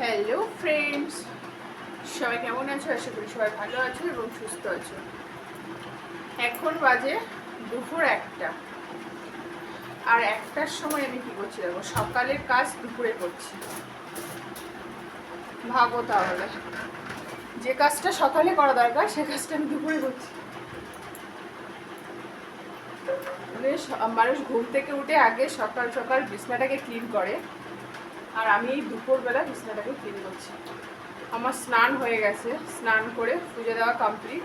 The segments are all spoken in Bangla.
হ্যালো ফ্রেন্ডস সবাই কেমন আছো? আশা করি সবাই ভালো আছো এবং সুস্থ আছো। এখন বাজে দুপুর একটা। আর একটার সময় আমি কি করছি দেখো? সকালের কাজ দুপুরে করছি। ভাবো তাহলে। যে কাজটা সকালে করা দরকার, সে কাজটা আমি দুপুরে করছি। মানে মানুষ ঘুম থেকে উঠে আগে সকাল সকাল বিছনাটাকে ক্লিন করে। আর আমি এই দুপুরবেলা বিছনাটাকে ক্লিন করছি। আমার স্নান হয়ে গেছে, স্নান করে পুজো দেওয়া কমপ্লিট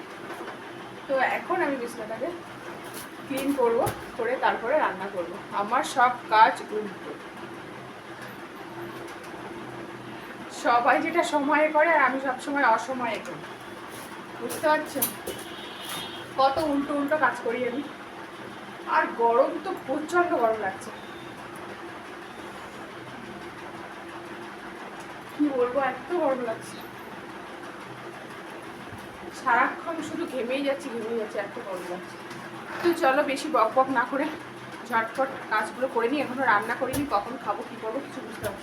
তো এখন আমি বিছনাটাকে ক্লিন করব, করে তারপরে রান্না করব। আমার সব কাজ উল্টো। সবাই যেটা সময়ে করে আর আমি সবসময় অসময়ে করি। বুঝতে পারছ কত উল্টো উল্টো কাজ করি আমি। আর গরম তো প্রচণ্ড গরম লাগছে। কি বলব, এত গরম লাগছে। সারাক্ষণ শুধু ঘেমেই যাচ্ছি ঘেমেই যাচ্ছি, এত গরম লাগছে। তো চলো বেশি বক বক না করে ঝটপট কাজগুলো করে নিই, এখনও রান্না করিনি, কখন খাব, কি করব, কিছু বুঝতে পারছি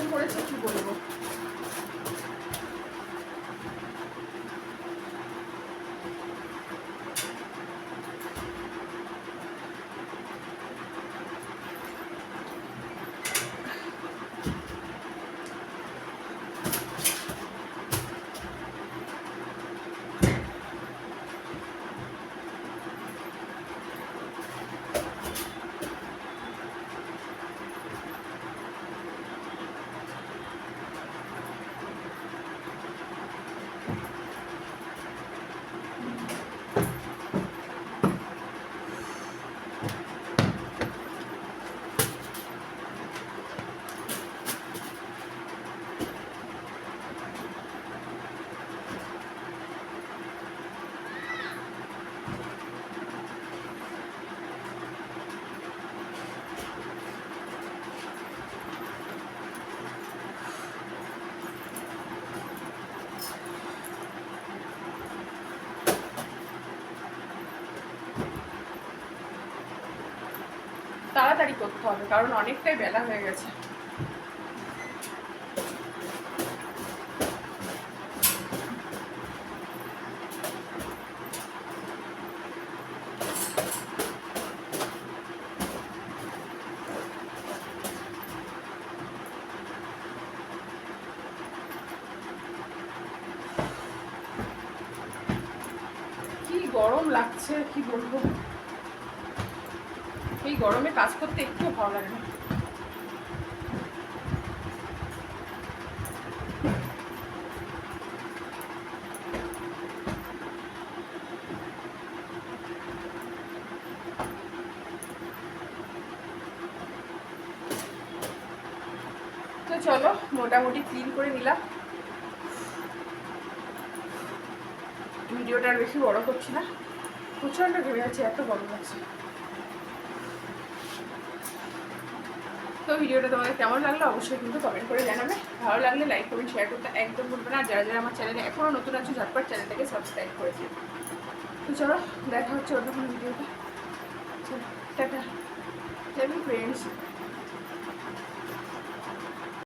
গরম কি বলব? তাড়াতাড়ি করতে হবে কারণ অনেকটাই বেলা হয়ে গেছে। কি গরম লাগছে কি বলব? এই গরমে কাজ করতে একটু ভালো লাগে না। তো চলো, মোটামুটি ক্লিন করে নিলাম। ভিডিওটা আর বেশি বড় করছি না। প্রচণ্ড ঘেমে যাচ্ছে এত গরম লাগছে। তো ভিডিওটা তোমাদের কেমন লাগল অবশ্যই কিন্তু কমেন্ট করে জানাবে। ভালো লাগলে লাইক কমেন্ট শেয়ার করতে একদম ভুলবে না। যারা যারা আমার চ্যানেলে এখনও নতুন আছে, ঝটপট চ্যানেলটাকে সাবস্ক্রাইব করে দিও। তো চলো, দেখা হচ্ছে অন্য কোনো ভিডিওতে চলো, টাটা। ফ্রেন্ডস